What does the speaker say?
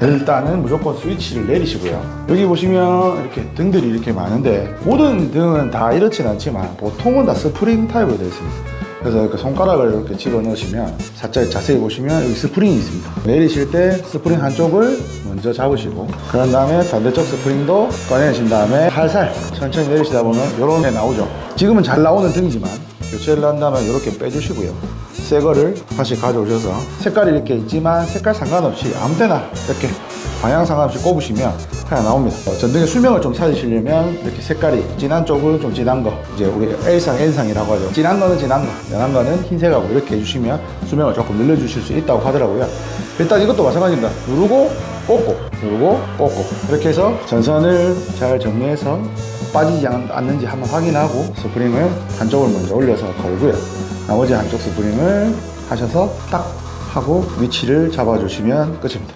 일단은 무조건 스위치를 내리시고요. 여기 보시면 이렇게 등들이 이렇게 많은데 모든 등은 다 이렇진 않지만 보통은 다 스프링 타입으로 되어 있습니다. 그래서 이렇게 손가락을 이렇게 집어 넣으시면 살짝 자세히 보시면 여기 스프링이 있습니다. 내리실 때 스프링 한쪽을 먼저 잡으시고 그런 다음에 반대쪽 스프링도 꺼내신 다음에 살살 천천히 내리시다 보면 이런 게 나오죠. 지금은 잘 나오는 등이지만 교체를 한다면 이렇게 빼주시고요. 새 거를 다시 가져오셔서 색깔이 이렇게 있지만 색깔 상관없이 아무 때나 이렇게 방향 상관없이 꼽으시면 그냥 나옵니다. 어, 전등의 수명을 좀 찾으시려면 이렇게 색깔이 진한 쪽은 좀 진한 거 이제 우리 L상, N상이라고 하죠. 진한 거는 진한 거, 연한 거는 흰색하고 이렇게 해주시면 수명을 조금 늘려주실 수 있다고 하더라고요. 일단 이것도 마찬가지입니다. 누르고 꽂고 누르고 꽂고 이렇게 해서 전선을 잘 정리해서 빠지지 않- 않는지 한번 확인하고 스프링을 한쪽을 먼저 올려서 걸고요. 나머지 한쪽 스프링을 하셔서 딱 하고 위치를 잡아주시면 끝입니다.